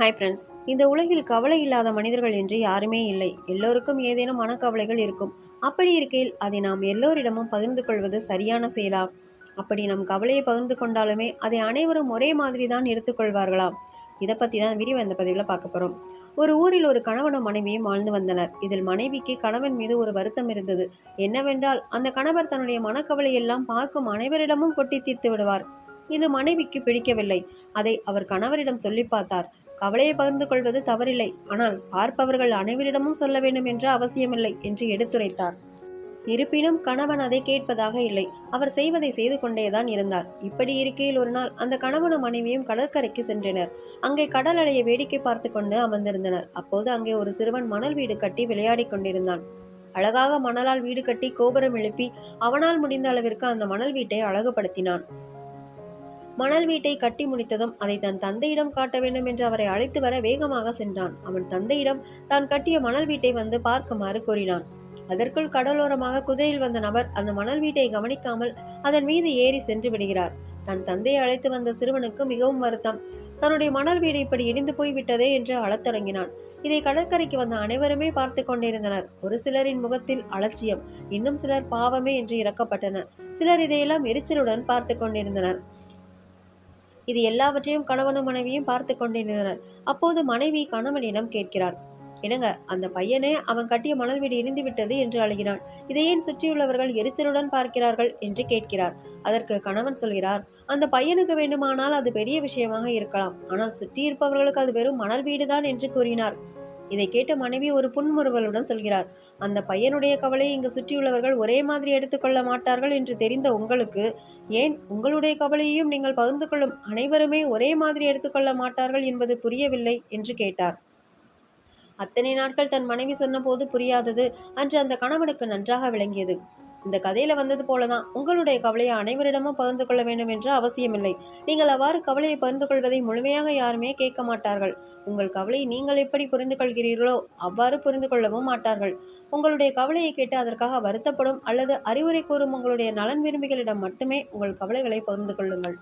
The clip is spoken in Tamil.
ஹாய் ஃப்ரெண்ட்ஸ் இந்த உலகில் கவலை இல்லாத மனிதர்கள் என்று யாருமே இல்லை. எல்லோருக்கும் ஏதேனும் மனக்கவலைகள் இருக்கும். அப்படி இருக்கையில் அதை நாம் எல்லோரிடமும் பகிர்ந்து கொள்வது சரியான செயலா? அப்படி நம் கவலையை பகிர்ந்து கொண்டாலுமே அதை அனைவரும் ஒரே மாதிரி தான் எடுத்துக்கொள்வார்களாம் இதை பற்றி தான் விரிவாக இந்த பதிவில் பார்க்க போகிறோம் ஒரு ஊரில் ஒரு கணவனும் மனைவியும் வாழ்ந்து வந்தனர். இதில் மனைவிக்கு கணவன் மீது ஒரு வருத்தம் இருந்தது. என்னவென்றால் அந்த கணவர் தன்னுடைய மனக்கவலையெல்லாம் பார்க்கும் அனைவரிடமும் கொட்டி தீர்த்து விடுவார். இது மனைவிக்கு பிடிக்கவில்லை. அதை அவர் கணவரிடம் சொல்லி பார்த்தார். கவலையை பகிர்ந்து கொள்வது தவறில்லை. ஆனால் பார்ப்பவர்கள் அனைவரிடமும் சொல்ல வேண்டும் என்ற அவசியமில்லை என்று எடுத்துரைத்தார். இருப்பினும் கணவன் அதை கேட்பதாக இல்லை. அவர் செய்வதை செய்து கொண்டேதான் இருந்தார். இப்படி இருக்கையில் ஒரு நாள் அந்த கணவனும் மனைவியும் கடற்கரைக்கு சென்றனர். அங்கே கடல் அலையை வேடிக்கை பார்த்து கொண்டு அமர்ந்திருந்தனர். அப்போது அங்கே ஒரு சிறுவன் மணல் வீடு கட்டி விளையாடிக் கொண்டிருந்தான். அழகாக மணலால் வீடு கட்டி கோபுரம் எழுப்பி அவனால் முடிந்த அளவிற்கு அந்த மணல் வீட்டை அழகுபடுத்தினான். மணல் வீட்டை கட்டி முடித்ததும் அதை தன் தந்தையிடம் காட்ட வேண்டும் என்று அவரை அழைத்து வர வேகமாக சென்றான். அவன் தந்தையிடம் தான் கட்டிய மணல் வீட்டை வந்து பார்க்குமாறு கூறினான். அதற்குள் கடலோரமாக குதிரையில் வந்த நபர் அந்த மணல் வீட்டை கவனிக்காமல் அதன் மீது ஏறி சென்று விடுகிறார். தன் தந்தையை அழைத்து வந்த சிறுவனுக்கு மிகவும் வருத்தம். தன்னுடைய மணல் வீடு இப்படி இடிந்து போய்விட்டதே என்று அழத் தொடங்கினான். இதை கடற்கரைக்கு வந்த அனைவருமே பார்த்து கொண்டிருந்தனர். ஒரு சிலரின் முகத்தில் அலட்சியம் இன்னும் சிலர் பாவமே என்று இறக்கப்பட்டனர். சிலர் இதையெல்லாம் எரிச்சலுடன் பார்த்து கொண்டிருந்தனர். இது எல்லாவற்றையும் கணவனும் மனைவியும் பார்த்து கொண்டிருந்தனர். அப்போது மனைவி கணவனிடம் கேட்கிறார் என்னங்க அந்த பையனே அவன் கட்டிய மணல் வீடு இடிந்து விட்டது? என்று அழுகிறான் இதை ஏன் சுற்றியுள்ளவர்கள் எரிச்சலுடன் பார்க்கிறார்கள்? என்று கேட்கிறார். அதற்கு கணவன் சொல்கிறார் அந்த பையனுக்கு வேண்டுமானால் அது பெரிய விஷயமாக இருக்கலாம். ஆனால் சுற்றி இருப்பவர்களுக்கு அது வெறும் மணல் வீடுதான் என்று கூறினார். இதை கேட்ட மனைவி ஒரு புன்முறுவலுடன் சொல்கிறார் அந்த பையனுடைய கவலையை இங்கு சுற்றியுள்ளவர்கள் ஒரே மாதிரி எடுத்துக்கொள்ள மாட்டார்கள் என்று தெரிந்த உங்களுக்கு ஏன் உங்களுடைய கவலையையும் நீங்கள் பகிர்ந்து கொள்ளும் அனைவருமே ஒரே மாதிரி எடுத்துக்கொள்ள மாட்டார்கள் என்பது புரியவில்லை? என்று கேட்டார். அத்தனை நாட்கள் தன் மனைவி சொன்னபோது புரியாதது அன்று அந்த கணவனுக்கு நன்றாக விளங்கியது. இந்த கதையில வந்தது போலதான். உங்களுடைய கவலையை அனைவரிடமும் பகிர்ந்து கொள்ள வேண்டும் என்று அவசியமில்லை. நீங்கள் அவ்வாறு கவலையை பகிர்ந்து கொள்வதை முழுமையாக யாருமே கேட்க மாட்டார்கள். உங்கள் கவலையை நீங்கள் எப்படி புரிந்து கொள்கிறீர்களோ அவ்வாறு புரிந்து கொள்ளவும் மாட்டார்கள். உங்களுடைய கவலையை கேட்டு அதற்காக வருத்தப்படும் அல்லது அறிவுரை கூறும் உங்களுடைய நலன் விரும்பிகளிடம் மட்டுமே உங்கள் கவலைகளை பகிர்ந்து கொள்ளுங்கள்.